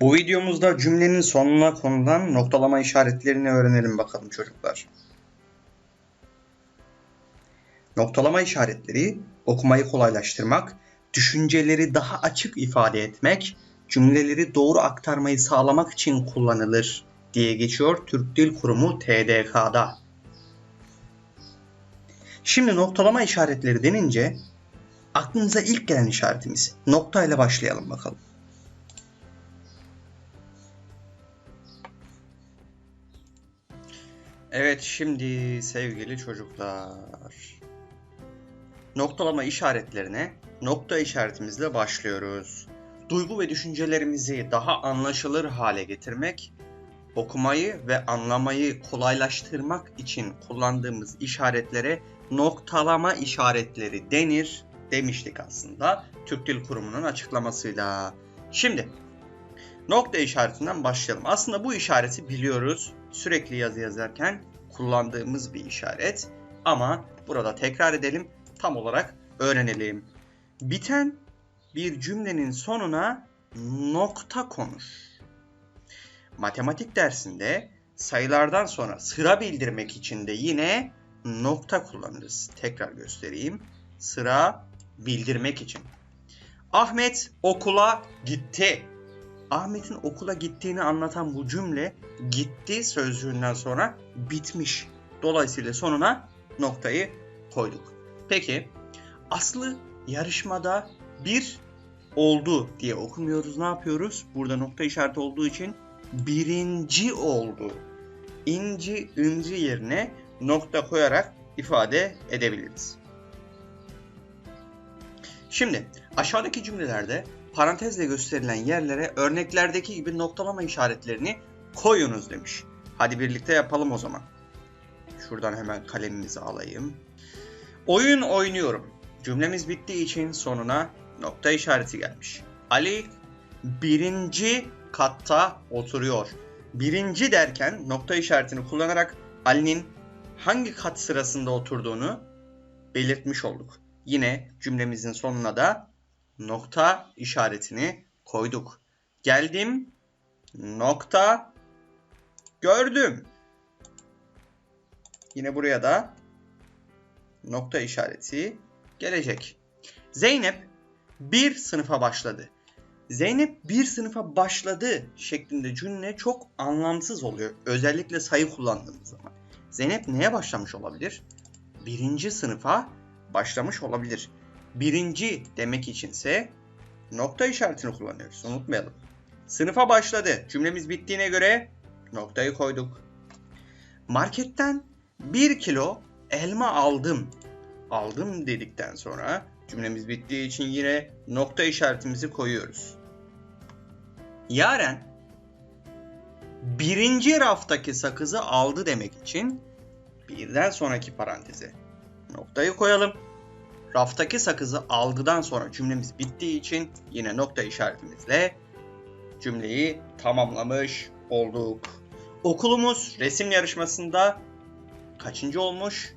Bu videomuzda cümlenin sonuna konulan noktalama işaretlerini öğrenelim bakalım çocuklar. Noktalama işaretleri okumayı kolaylaştırmak, düşünceleri daha açık ifade etmek, cümleleri doğru aktarmayı sağlamak için kullanılır diye geçiyor Türk Dil Kurumu TDK'da. Şimdi noktalama işaretleri denince aklınıza ilk gelen işaretimiz nokta ile başlayalım bakalım. Evet şimdi sevgili çocuklar. Noktalama işaretlerine nokta işaretimizle başlıyoruz. Duygu ve düşüncelerimizi daha anlaşılır hale getirmek, okumayı ve anlamayı kolaylaştırmak için kullandığımız işaretlere noktalama işaretleri denir demiştik aslında Türk Dil Kurumu'nun açıklamasıyla. Şimdi nokta işaretinden başlayalım. Aslında bu işareti biliyoruz. Sürekli yazı yazarken kullandığımız bir işaret. Ama burada tekrar edelim. Tam olarak öğrenelim. Biten bir cümlenin sonuna nokta konur. Matematik dersinde sayılardan sonra sıra bildirmek için de yine nokta kullanırız. Tekrar göstereyim. Sıra bildirmek için. Ahmet okula gitti. Ahmet'in okula gittiğini anlatan bu cümle gitti sözcüğünden sonra bitmiş. Dolayısıyla sonuna noktayı koyduk. Peki Aslı yarışmada bir oldu diye okumuyoruz. Ne yapıyoruz? Burada nokta işareti olduğu için birinci oldu. İnci, ıncı yerine nokta koyarak ifade edebiliriz. Şimdi aşağıdaki cümlelerde parantezle gösterilen yerlere örneklerdeki gibi noktalama işaretlerini koyunuz demiş. Hadi birlikte yapalım o zaman. Şuradan hemen kalemimizi alayım. Oyun oynuyorum. Cümlemiz bittiği için sonuna nokta işareti gelmiş. Ali birinci katta oturuyor. Birinci derken nokta işaretini kullanarak Ali'nin hangi kat sırasında oturduğunu belirtmiş olduk. Yine cümlemizin sonuna da nokta işaretini koyduk. Geldim, nokta, gördüm. Yine buraya da nokta işareti gelecek. Zeynep bir sınıfa başladı. Zeynep bir sınıfa başladı şeklinde cümle çok anlamsız oluyor. Özellikle sayı kullandığımız zaman. Zeynep neye başlamış olabilir? Birinci sınıfa başlamış olabilir. Birinci demek içinse nokta işaretini kullanıyoruz. Unutmayalım. Sınıfa başladı. Cümlemiz bittiğine göre noktayı koyduk. Marketten bir kilo elma aldım. Aldım dedikten sonra cümlemiz bittiği için yine nokta işaretimizi koyuyoruz. Yaren birinci raftaki sakızı aldı demek için birden sonraki paranteze noktayı koyalım. Raftaki sakızı aldıdan sonra cümlemiz bittiği için yine nokta işaretimizle cümleyi tamamlamış olduk. Okulumuz resim yarışmasında kaçıncı olmuş?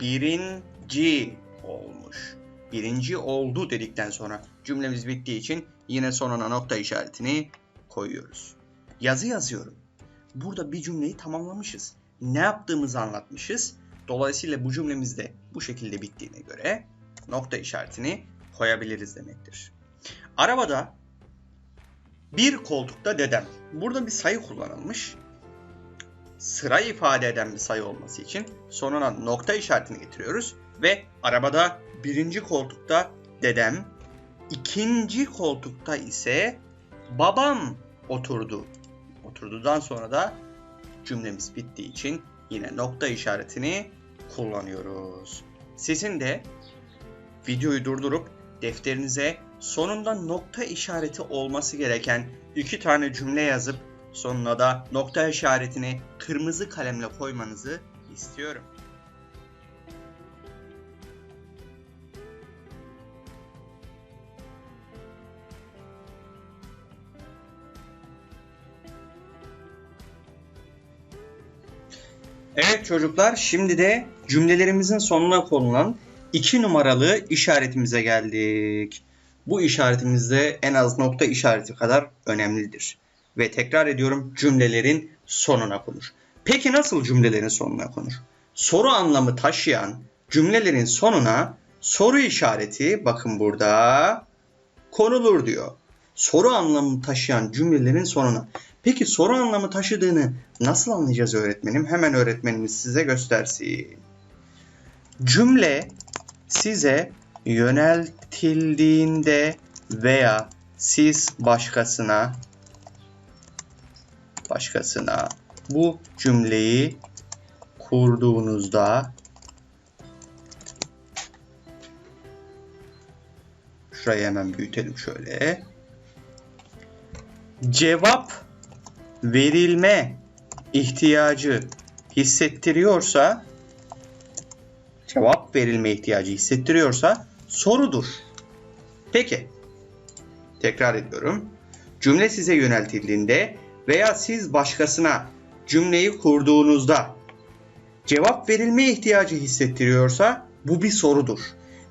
Birinci olmuş. Birinci oldu dedikten sonra cümlemiz bittiği için yine sonuna nokta işaretini koyuyoruz. Yazı yazıyorum. Burada bir cümleyi tamamlamışız. Ne yaptığımızı anlatmışız. Dolayısıyla bu cümlemiz de bu şekilde bittiğine göre nokta işaretini koyabiliriz demektir. Arabada bir koltukta dedem. Burada bir sayı kullanılmış. Sıra ifade eden bir sayı olması için sonuna nokta işaretini getiriyoruz. Ve arabada birinci koltukta dedem, ikinci koltukta ise babam oturdu. Oturdudan sonra da cümlemiz bittiği için yine nokta işaretini kullanıyoruz. Sizin de videoyu durdurup defterinize sonunda nokta işareti olması gereken iki tane cümle yazıp sonuna da nokta işaretini kırmızı kalemle koymanızı istiyorum. Evet çocuklar şimdi de cümlelerimizin sonuna konulan 2 numaralı işaretimize geldik. Bu işaretimiz de en az nokta işareti kadar önemlidir. ve tekrar ediyorum cümlelerin sonuna konur. Peki nasıl cümlelerin sonuna konur? Soru anlamı taşıyan cümlelerin sonuna soru işareti bakın burada konulur diyor. Soru anlamı taşıyan cümlelerin sonuna. Peki soru anlamı taşıdığını nasıl anlayacağız öğretmenim? Hemen öğretmenimiz size göstersin. Cümle size yöneltildiğinde veya siz başkasına başkasına bu cümleyi kurduğunuzda şurayı hemen büyütelim şöyle. Cevap verilme ihtiyacı hissettiriyorsa cevap verilme ihtiyacı hissettiriyorsa sorudur. Peki. Tekrar ediyorum. Cümle size yöneltildiğinde veya siz başkasına cümleyi kurduğunuzda cevap verilme ihtiyacı hissettiriyorsa bu bir sorudur.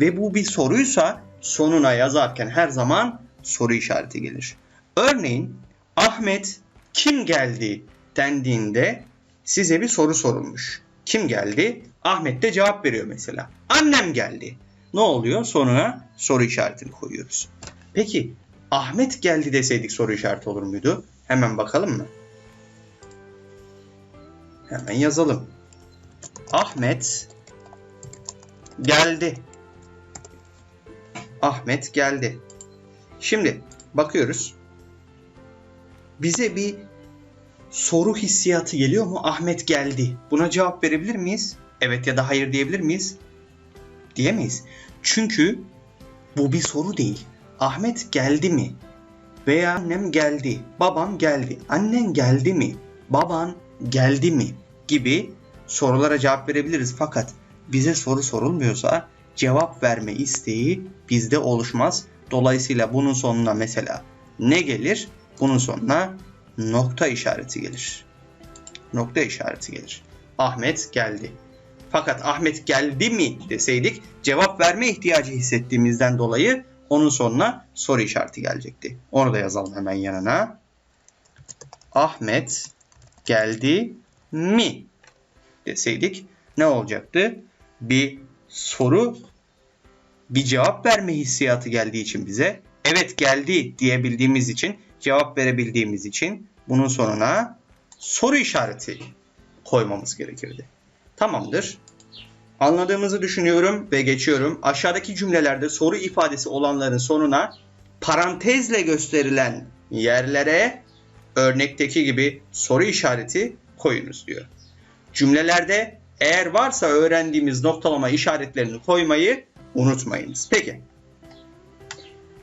Ve bu bir soruysa sonuna yazarken her zaman soru işareti gelir. Örneğin Ahmet kim geldi dendiğinde size bir soru sorulmuş. Kim geldi? Ahmet de cevap veriyor mesela. Annem geldi. Ne oluyor? Sonuna soru işaretini koyuyoruz. Peki Ahmet geldi deseydik soru işareti olur muydu? Hemen bakalım mı? Hemen yazalım. Ahmet geldi. Ahmet geldi. Şimdi bakıyoruz. Bize bir soru hissiyatı geliyor mu? Ahmet geldi. Buna cevap verebilir miyiz? Evet ya da hayır diyebilir miyiz? Diyemeyiz. Çünkü bu bir soru değil. Ahmet geldi mi? Veya annem geldi, babam geldi, annen geldi mi? Baban geldi mi? Gibi sorulara cevap verebiliriz. Fakat bize soru sorulmuyorsa cevap verme isteği bizde oluşmaz. Dolayısıyla bunun sonuna mesela ne gelir? Bunun sonuna nokta işareti gelir. Nokta işareti gelir. Ahmet geldi. Fakat Ahmet geldi mi deseydik cevap verme ihtiyacı hissettiğimizden dolayı onun sonuna soru işareti gelecekti. Onu da yazalım hemen yanına. Ahmet geldi mi deseydik ne olacaktı? Bir soru bir cevap verme hissiyatı geldiği için bize evet geldi diyebildiğimiz için cevap verebildiğimiz için bunun sonuna soru işareti koymamız gerekirdi. Tamamdır. Anladığımızı düşünüyorum ve geçiyorum. Aşağıdaki cümlelerde soru ifadesi olanların sonuna parantezle gösterilen yerlere örnekteki gibi soru işareti koyunuz diyor. Cümlelerde eğer varsa öğrendiğimiz noktalama işaretlerini koymayı unutmayınız. Peki.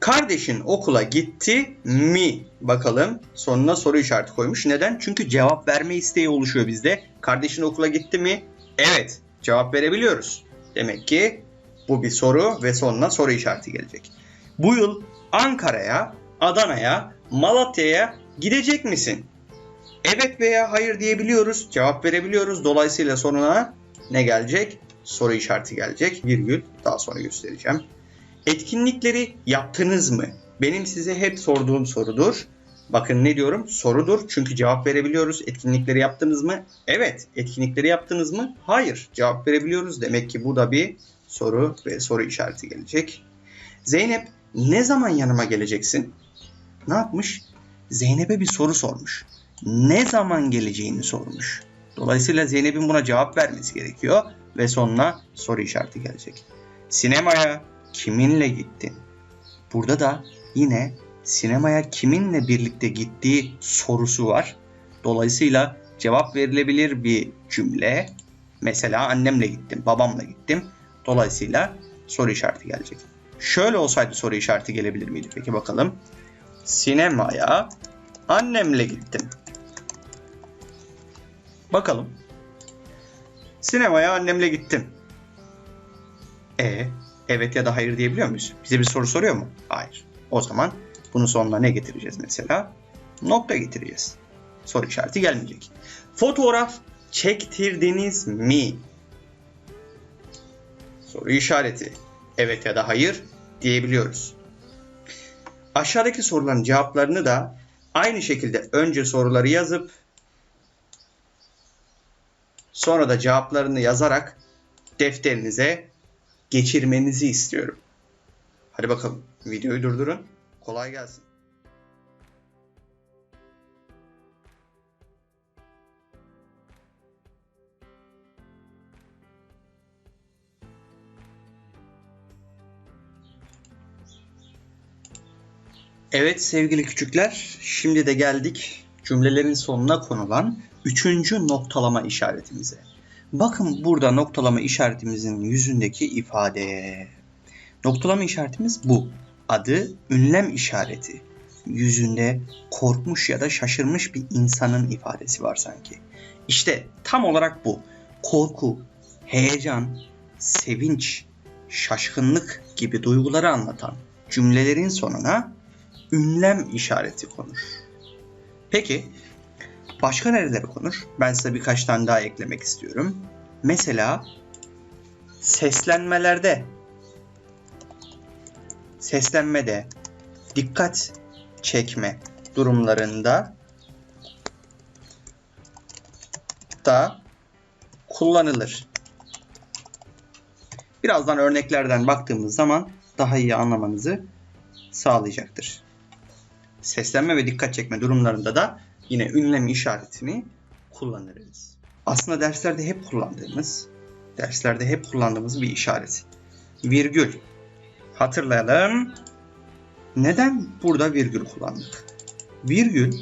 Kardeşin okula gitti mi? Bakalım sonuna soru işareti koymuş. Neden? Çünkü cevap verme isteği oluşuyor bizde. Kardeşin okula gitti mi? Evet. Cevap verebiliyoruz. Demek ki bu bir soru ve sonuna soru işareti gelecek. Bu yıl Ankara'ya, Adana'ya, Malatya'ya gidecek misin? Evet veya hayır diyebiliyoruz. Cevap verebiliyoruz. Dolayısıyla sonuna ne gelecek? Soru işareti gelecek. Virgül daha sonra göstereceğim. Etkinlikleri yaptınız mı? Benim size hep sorduğum sorudur. Bakın ne diyorum? Sorudur. Çünkü cevap verebiliyoruz. Etkinlikleri yaptınız mı? Evet. Etkinlikleri yaptınız mı? Hayır. Cevap verebiliyoruz. Demek ki bu da bir soru ve soru işareti gelecek. Zeynep ne zaman yanıma geleceksin? Ne yapmış? Zeynep'e bir soru sormuş. Ne zaman geleceğini sormuş. Dolayısıyla Zeynep'in buna cevap vermesi gerekiyor ve sonuna soru işareti gelecek. Sinemaya kiminle gittin? Burada da yine sinemaya kiminle birlikte gittiği sorusu var. Dolayısıyla cevap verilebilir bir cümle. Mesela annemle gittim, babamla gittim. Dolayısıyla soru işareti gelecek. Şöyle olsaydı soru işareti gelebilir miydi? Peki bakalım. Sinemaya annemle gittim. Bakalım. Sinemaya annemle gittim. E, evet ya da hayır diyebiliyor muyuz? Bize bir soru soruyor mu? Hayır. O zaman bunun sonuna ne getireceğiz mesela? Nokta getireceğiz. Soru işareti gelmeyecek. Fotoğraf çektirdiniz mi? Soru işareti. Evet ya da hayır diyebiliyoruz. Aşağıdaki soruların cevaplarını da Aynı şekilde önce soruları yazıp sonra da cevaplarını yazarak defterinize geçirmenizi istiyorum. Hadi bakalım videoyu durdurun. Kolay gelsin. Evet sevgili küçükler, şimdi de geldik cümlelerin sonuna konulan üçüncü noktalama işaretimize. Bakın burada noktalama işaretimizin yüzündeki ifade. Noktalama işaretimiz bu. Adı ünlem işareti. Yüzünde korkmuş ya da şaşırmış bir insanın ifadesi var sanki. İşte tam olarak bu. Korku, heyecan, sevinç, şaşkınlık gibi duyguları anlatan cümlelerin sonuna ünlem işareti konur. Peki başka nerelere konur? Ben size birkaç tane daha eklemek istiyorum. Mesela seslenmelerde seslenmede dikkat çekme durumlarında da kullanılır. Birazdan örneklerden baktığımız zaman daha iyi anlamanızı sağlayacaktır. Seslenme ve dikkat çekme durumlarında da yine ünlem işaretini kullanırız. Aslında derslerde hep kullandığımız, derslerde hep kullandığımız bir işaret. Virgül. Hatırlayalım. Neden burada virgül kullandık? Virgül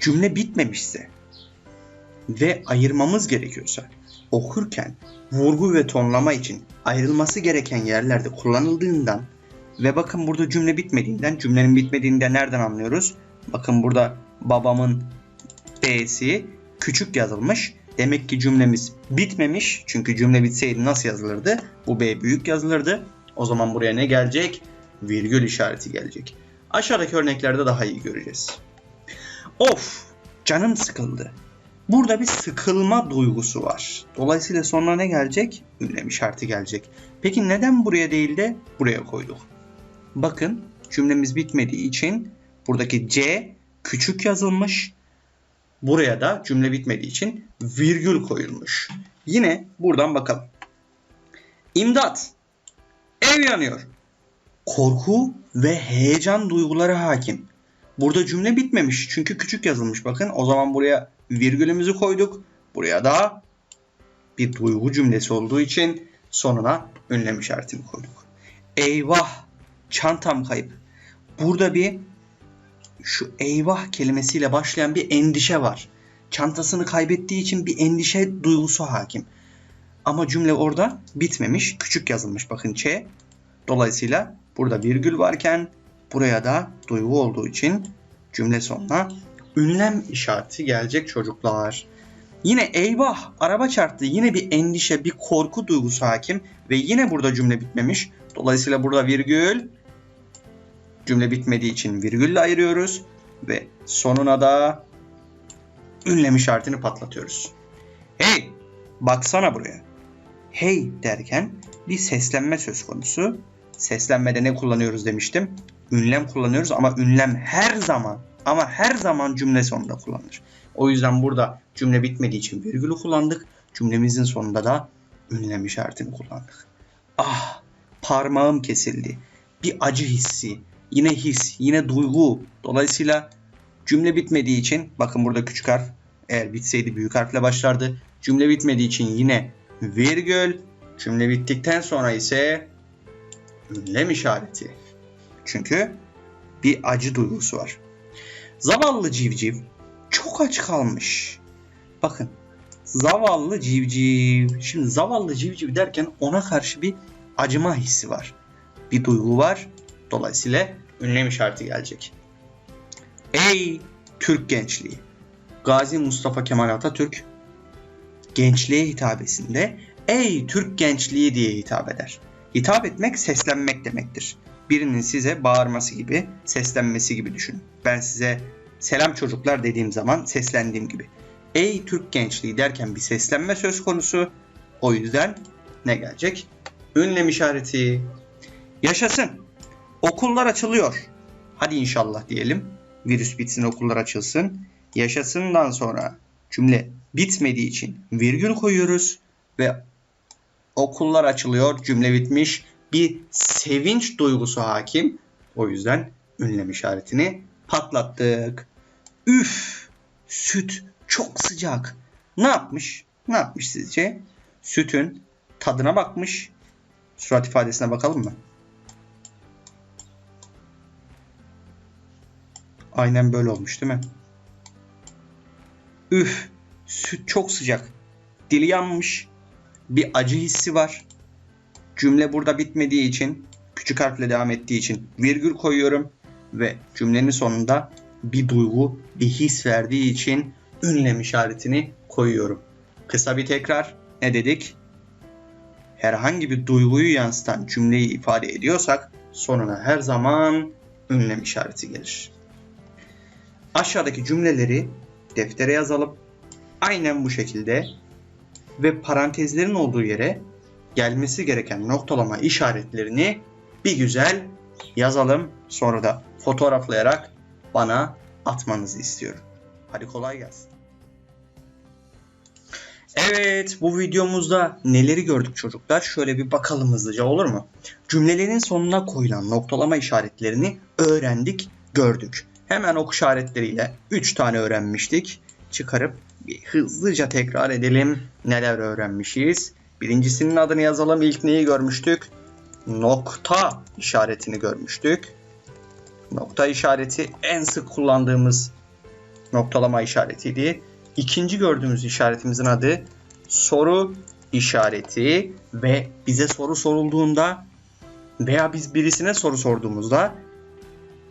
cümle bitmemişse ve ayırmamız gerekiyorsa okurken vurgu ve tonlama için ayrılması gereken yerlerde kullanıldığından ve bakın burada cümle bitmediğinden, cümlenin bitmediğinde nereden anlıyoruz? Bakın burada babamın B'si küçük yazılmış. Demek ki cümlemiz bitmemiş. Çünkü cümle bitseydi nasıl yazılırdı? Bu B büyük yazılırdı. O zaman buraya ne gelecek? Virgül işareti gelecek. Aşağıdaki örneklerde daha iyi göreceğiz. Of! Canım sıkıldı. Burada bir sıkılma duygusu var. Dolayısıyla sonra ne gelecek? Ünlem işareti gelecek. Peki neden buraya değil de buraya koyduk? Bakın cümlemiz bitmediği için buradaki C küçük yazılmış. Buraya da cümle bitmediği için virgül koyulmuş. Yine buradan bakalım. İmdat! Ev yanıyor. Korku ve heyecan duyguları hakim. Burada cümle bitmemiş çünkü küçük yazılmış bakın. O zaman buraya virgülümüzü koyduk. Buraya da bir duygu cümlesi olduğu için sonuna ünlem işaretini koyduk. Eyvah çantam kayıp. Burada bir şu eyvah kelimesiyle başlayan bir endişe var. Çantasını kaybettiği için bir endişe duygusu hakim. Ama cümle orada bitmemiş. Küçük yazılmış bakın Ç. Dolayısıyla burada virgül varken buraya da duygu olduğu için cümle sonuna ünlem işareti gelecek çocuklar. Yine eyvah araba çarptı. Yine bir endişe, bir korku duygusu hakim ve yine burada cümle bitmemiş. Dolayısıyla burada virgül cümle bitmediği için virgülle ayırıyoruz ve sonuna da ünlem işaretini patlatıyoruz. Hey baksana buraya. Hey derken bir seslenme söz konusu. Seslenmede ne kullanıyoruz demiştim. Ünlem kullanıyoruz ama ünlem her zaman ama her zaman cümle sonunda kullanılır. O yüzden burada cümle bitmediği için virgülü kullandık. Cümlemizin sonunda da ünlem işaretini kullandık. Ah parmağım kesildi. Bir acı hissi, yine his, yine duygu. Dolayısıyla cümle bitmediği için bakın burada küçük harf eğer bitseydi büyük harfle başlardı. Cümle bitmediği için yine virgül. Cümle bittikten sonra ise ünlem işareti. Çünkü bir acı duygusu var. Zavallı civciv çok aç kalmış. Bakın zavallı civciv. Şimdi zavallı civciv derken ona karşı bir acıma hissi var. Bir duygu var. Dolayısıyla ünlem işareti gelecek. Ey Türk gençliği. Gazi Mustafa Kemal Atatürk gençliğe hitabesinde ey Türk gençliği diye hitap eder. Hitap etmek seslenmek demektir. Birinin size bağırması gibi, seslenmesi gibi düşünün. Ben size selam çocuklar dediğim zaman seslendiğim gibi. Ey Türk gençliği derken bir seslenme söz konusu. O yüzden ne gelecek? Ünlem işareti. Yaşasın. Okullar açılıyor. Hadi inşallah diyelim. Virüs bitsin okullar açılsın. Yaşasından sonra cümle bitmediği için virgül koyuyoruz ve okullar açılıyor cümle bitmiş. Bir sevinç duygusu hakim. O yüzden ünlem işaretini patlattık. Üf! Süt çok sıcak. Ne yapmış? Ne yapmış sizce? Sütün tadına bakmış. Surat ifadesine bakalım mı? Aynen böyle olmuş değil mi? Üf, süt çok sıcak. Dili yanmış. Bir acı hissi var. Cümle burada bitmediği için, küçük harfle devam ettiği için virgül koyuyorum ve cümlenin sonunda bir duygu, bir his verdiği için ünlem işaretini koyuyorum. Kısa bir tekrar. Ne dedik? Herhangi bir duyguyu yansıtan cümleyi ifade ediyorsak sonuna her zaman ünlem işareti gelir. Aşağıdaki cümleleri deftere yazalım. Aynen bu şekilde ve parantezlerin olduğu yere gelmesi gereken noktalama işaretlerini bir güzel yazalım. Sonra da fotoğraflayarak bana atmanızı istiyorum. Hadi kolay gelsin. Evet, bu videomuzda neleri gördük çocuklar? Şöyle bir bakalım hızlıca olur mu? Cümlelerin sonuna koyulan noktalama işaretlerini öğrendik, gördük. Hemen ok işaretleriyle 3 tane öğrenmiştik. Çıkarıp bir hızlıca tekrar edelim. Neler öğrenmişiz? Birincisinin adını yazalım. İlk neyi görmüştük? Nokta işaretini görmüştük. Nokta işareti en sık kullandığımız noktalama işaretiydi. İkinci gördüğümüz işaretimizin adı soru işareti ve bize soru sorulduğunda veya biz birisine soru sorduğumuzda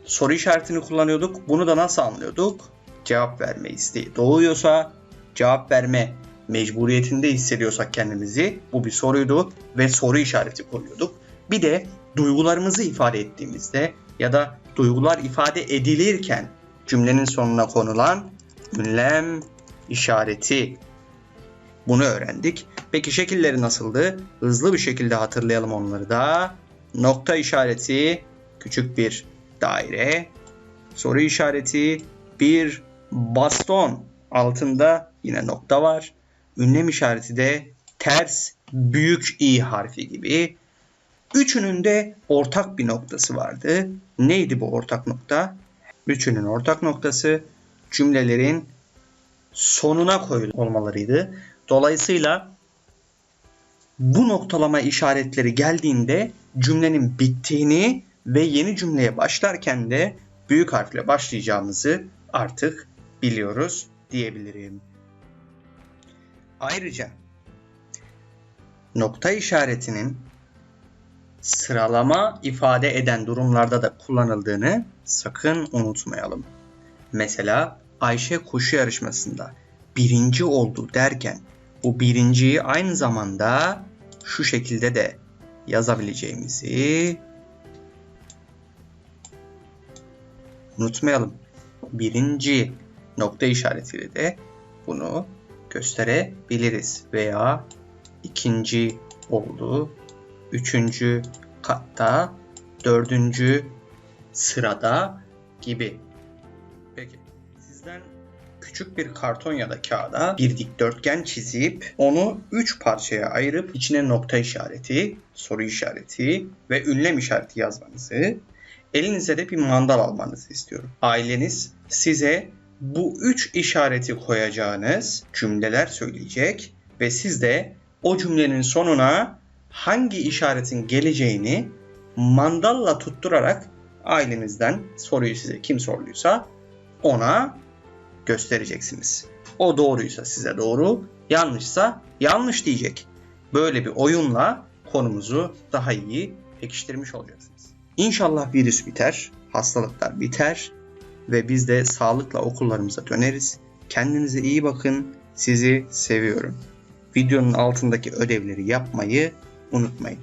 soru işaretini kullanıyorduk. Bunu da nasıl anlıyorduk? Cevap verme isteği doğuyorsa, cevap verme mecburiyetinde hissediyorsak kendimizi bu bir soruydu ve soru işareti koyuyorduk. Bir de duygularımızı ifade ettiğimizde ya da duygular ifade edilirken cümlenin sonuna konulan ünlem işareti. Bunu öğrendik. Peki şekilleri nasıldı? Hızlı bir şekilde hatırlayalım onları da. Nokta işareti küçük bir daire. Soru işareti bir baston. Altında yine nokta var. Ünlem işareti de ters büyük i harfi gibi. Üçünün de ortak bir noktası vardı. Neydi bu ortak nokta? Üçünün ortak noktası cümlelerin sonuna koyul olmalarıydı. Dolayısıyla bu noktalama işaretleri geldiğinde cümlenin bittiğini ve yeni cümleye başlarken de büyük harfle başlayacağımızı artık biliyoruz diyebilirim. Ayrıca nokta işaretinin sıralama ifade eden durumlarda da kullanıldığını sakın unutmayalım. Mesela Ayşe koşu yarışmasında birinci oldu derken bu birinciyi aynı zamanda şu şekilde de yazabileceğimizi unutmayalım. Birinci nokta işaretiyle de bunu gösterebiliriz. Veya ikinci oldu, üçüncü katta, dördüncü sırada gibi. Peki sizden küçük bir karton ya da kağıda bir dikdörtgen çizip onu 3 parçaya ayırıp içine nokta işareti, soru işareti ve ünlem işareti yazmanızı, elinize de bir mandal almanızı istiyorum. Aileniz size bu 3 işareti koyacağınız cümleler söyleyecek ve siz de o cümlenin sonuna hangi işaretin geleceğini mandalla tutturarak ailenizden soruyu size kim soruluysa ona göstereceksiniz. O doğruysa size doğru, yanlışsa yanlış diyecek. Böyle bir oyunla konumuzu daha iyi pekiştirmiş olacaksınız. İnşallah virüs biter, hastalıklar biter ve biz de sağlıkla okullarımıza döneriz. Kendinize iyi bakın. Sizi seviyorum. Videonun altındaki ödevleri yapmayı unutmayın.